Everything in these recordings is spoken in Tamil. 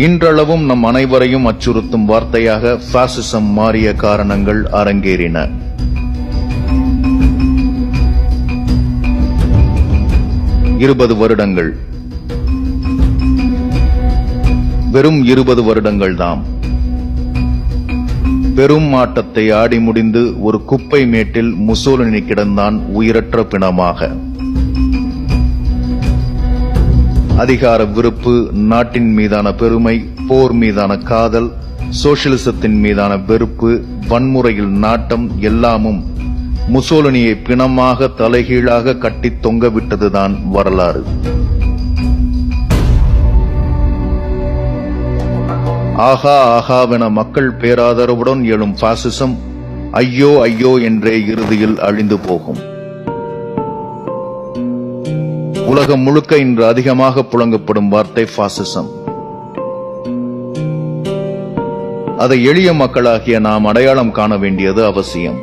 இன்றளவும் நம் அனைவரையும் அச்சுறுத்தும் வார்த்தையாக பாசிசம் மாறிய காரணங்கள் அரங்கேறின. இருபது வருடங்கள். வெறும் இருபது வருடங்கள் தாம். பெரும் ஆட்டத்தை ஆடி முடிந்து ஒரு குப்பை மேட்டில் முசோலினி கிடந்தான் உயிரற்ற பிணமாக. அதிகார விருப்பு நாட்டின் மீதான பெருமை போர் மீதான காதல் சோசியலிசத்தின் மீதான வெறுப்பு வன்முறையில் நாட்டம் எல்லாமும் முசோலினியை பிணமாக தலைகீழாக கட்டி தொங்கவிட்டதுதான் வரலாறு. ஆகா ஆகாவென மக்கள் பேராதரவுடன் எழும் பாசிசம் ஐயோ ஐயோ என்றே இறுதியில் அழிந்து போகும். உலகம் முழுக்க இன்று அதிகமாக புழங்கப்படும் வார்த்தை பாசிசம் அதை எளிய மக்களாகிய நாம் அடையாளம் காண வேண்டியது அவசியம்.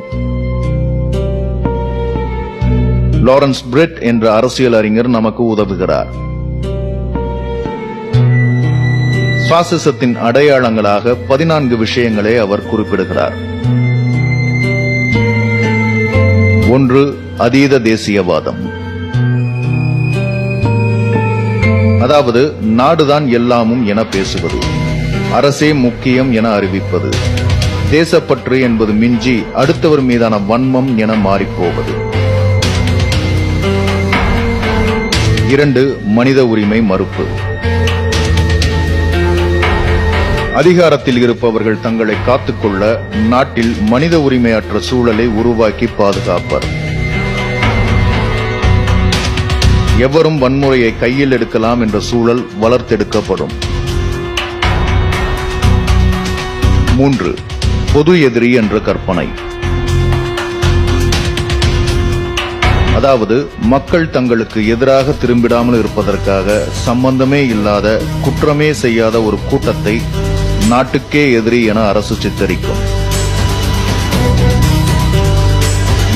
லாரன்ஸ் பிரெட் என்ற அரசியல் அறிஞர் நமக்கு உதவுகிறார். பாசிசத்தின் அடையாளங்களாக பதினான்கு விஷயங்களை அவர் குறிப்பிடுகிறார். ஒன்று அதீத தேசியவாதம். அதாவது நாடுதான் எல்லாமும் என பேசுவது. அரசே முக்கியம் என அறிவிப்பது. தேசப்பற்று என்பது மிஞ்சி அடுத்தவர் மீதான வன்மம் என மாறிப்போவது. இரண்டு மனித உரிமை மறுப்பு. அதிகாரத்தில் இருப்பவர்கள் தங்களை காத்துக்கொள்ள நாட்டில் மனித உரிமையற்ற சூழலை உருவாக்கி பாதுகாப்பர். எவரும் வன்முறையை கையில் எடுக்கலாம் என்ற சூழல் வளர்த்தெடுக்கப்படும். மூன்று பொது எதிரி என்ற கற்பனை. அதாவது மக்கள் தங்களுக்கு எதிராக திரும்பிடாமல் இருப்பதற்காக சம்பந்தமே இல்லாத குற்றமே செய்யாத ஒரு கூட்டத்தை நாட்டுக்கே எதிரி என அரசு சித்தரிக்கும்.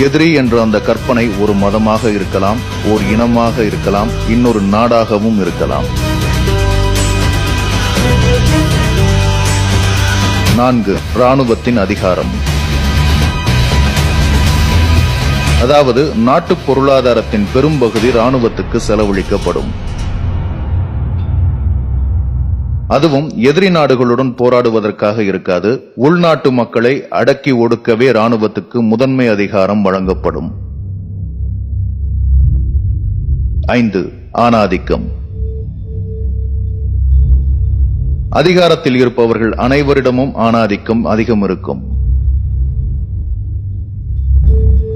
எதிரி என்ற அந்த கற்பனை ஒரு மதமாக இருக்கலாம் ஓர் இனமாக இருக்கலாம் இன்னொரு நாடாகவும் இருக்கலாம். நான்கு ராணுவத்தின் அதிகாரம். அதாவது நாட்டு பொருளாதாரத்தின் பெரும்பகுதி ராணுவத்துக்கு செலவழிக்கப்படும். அதுவும் எதிரி நாடுகளுடன் போராடுவதற்காக இருக்காது. உள்நாட்டு மக்களை அடக்கி ஒடுக்கவே ராணுவத்துக்கு முதன்மை அதிகாரம் வழங்கப்படும். ஐந்து ஆணாதிக்கம். அதிகாரத்தில் இருப்பவர்கள் அனைவரிடமும் ஆணாதிக்கம் அதிகம் இருக்கும்.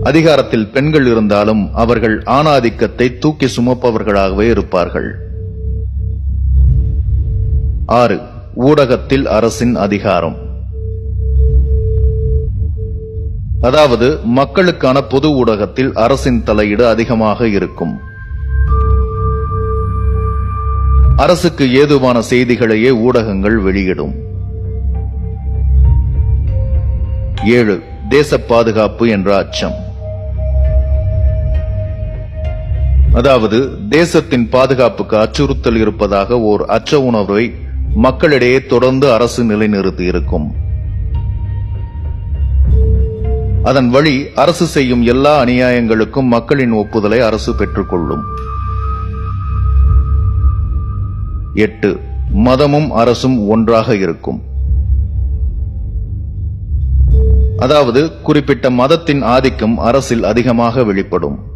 அதிகாரத்தில் பெண்கள் இருந்தாலும் அவர்கள் ஆணாதிக்கத்தை தூக்கி சுமப்பவர்களாகவே இருப்பார்கள். ஆறு. ஊடகத்தில் அரசின் அதிகாரம். அதாவது மக்களுக்கான பொது ஊடகத்தில் அரசின் தலையீடு அதிகமாக இருக்கும். அரசுக்கு ஏதுவான செய்திகளையே ஊடகங்கள் வெளியிடும். ஏழு. தேச பாதுகாப்பு என்ற அச்சம். அதாவது தேசத்தின் பாதுகாப்புக்கு அச்சுறுத்தல் இருப்பதாக ஓர் அச்ச உணர்வை மக்களிடையே தொடர்ந்து அரசு நிலைநிறுத்தி இருக்கும். அதன் வழி அரசு செய்யும் எல்லா அநியாயங்களுக்கும் மக்களின் ஒப்புதலை அரசு பெற்றுக்கொள்ளும். எட்டு மதமும் அரசும் ஒன்றாக இருக்கும். அதாவது குறிப்பிட்ட மதத்தின் ஆதிக்கம் அரசில் அதிகமாக வெளிப்படும்.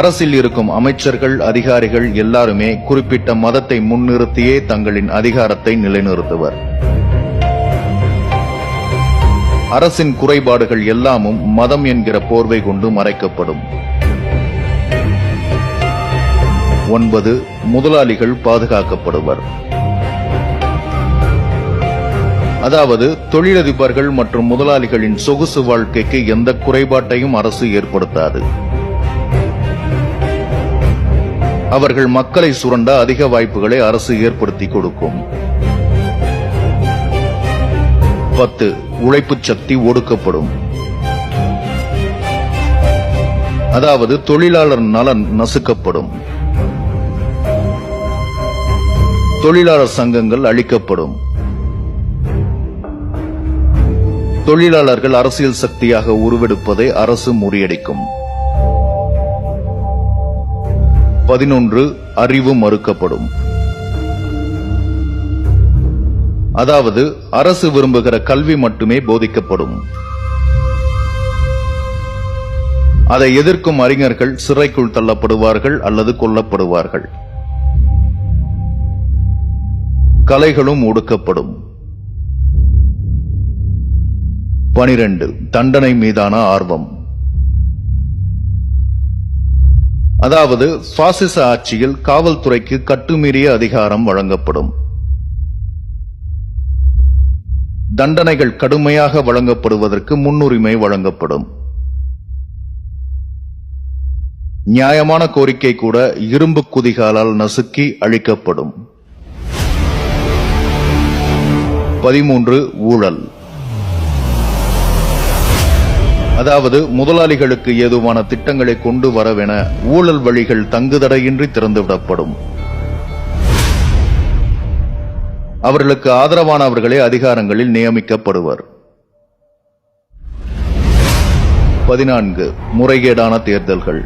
அரசில் இருக்கும் அமைச்சர்கள் அதிகாரிகள் எல்லாருமே குறிப்பிட்ட மதத்தை முன்னிறுத்தியே தங்களின் அதிகாரத்தை நிலைநிறுத்துவர். அரசின் குறைபாடுகள் எல்லாமும் மதம் என்கிற போர்வை கொண்டு மறைக்கப்படும். ஒன்பது முதலாளிகள் பாதுகாக்கப்படுவர். அதாவது தொழிலதிபர்கள் மற்றும் முதலாளிகளின் சொகுசு வாழ்க்கைக்கு எந்த குறைபாட்டையும் அரசு ஏற்படுத்தாது. அவர்கள் மக்களை சுரண்ட அதிக வாய்ப்புகளை அரசு ஏற்படுத்தி கொடுக்கும். பத்து உழைப்பு சக்தி ஒடுக்கப்படும். அதாவது தொழிலாளர் நலன் நசுக்கப்படும். தொழிலாளர் சங்கங்கள் அழிக்கப்படும். தொழிலாளர்கள் அரசியல் சக்தியாக உருவெடுப்பதை அரசு முறியடிக்கும். பதினொன்று அறிவு மறுக்கப்படும். அதாவது அரசு விரும்புகிற கல்வி மட்டுமே போதிக்கப்படும். அதை எதிர்க்கும் அறிஞர்கள் சிறைக்குள் தள்ளப்படுவார்கள் அல்லது கொல்லப்படுவார்கள். கலைகளும் ஒடுக்கப்படும். பனிரெண்டு தண்டனை மீதான ஆர்வம். அதாவது பாசிச ஆட்சியில் காவல்துறைக்கு கட்டுமீறிய அதிகாரம் வழங்கப்படும். தண்டனைகள் கடுமையாக வழங்கப்படுவதற்கு முன்னுரிமை வழங்கப்படும். நியாயமான கோரிக்கை கூட இரும்பு குதிகாலால் நசுக்கி அழிக்கப்படும். பதிமூன்று ஊழல். அதாவது முதலாளிகளுக்கு ஏதுவான திட்டங்களை கொண்டு வரவென ஊழல் வழிகள் தங்குதடையின்றி திறந்துவிடப்படும். அவர்களுக்கு ஆதரவானவர்களே அதிகாரங்களில் நியமிக்கப்படுவர். பதினான்கு. முறைகேடான தேர்தல்கள்.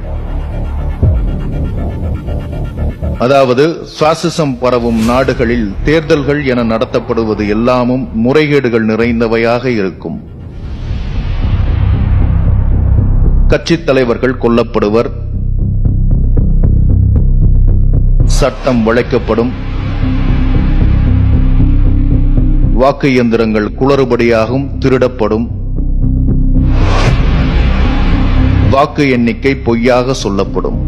அதாவது சுவாசிசம் பரவும் நாடுகளில் தேர்தல்கள் என நடத்தப்படுவது எல்லாமும் முறைகேடுகள் நிறைந்தவையாக இருக்கும். கட்சித் தலைவர்கள் கொல்லப்படுவர். சட்டம் வளைக்கப்படும். வாக்கு இயந்திரங்கள் குளறுபடியாகும் திருடப்படும். வாக்கு எண்ணிக்கை பொய்யாக சொல்லப்படும்.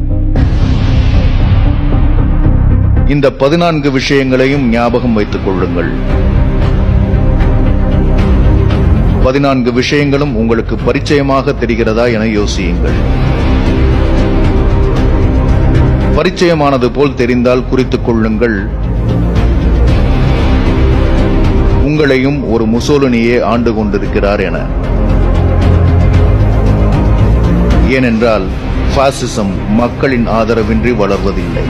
இந்த பதினான்கு விஷயங்களையும் ஞாபகம் வைத்துக் கொள்ளுங்கள். பதினான்கு விஷயங்களும் உங்களுக்கு பரிச்சயமாக தெரிகிறதா என யோசியுங்கள். பரிச்சயமானது போல் தெரிந்தால் குறித்துக் கொள்ளுங்கள். உங்களையும் ஒரு முசோலினியே ஆண்டு கொண்டிருக்கிறார் என. ஏனென்றால் பாசிசம் மக்களின் ஆதரவின்றி வளர்வதில்லை.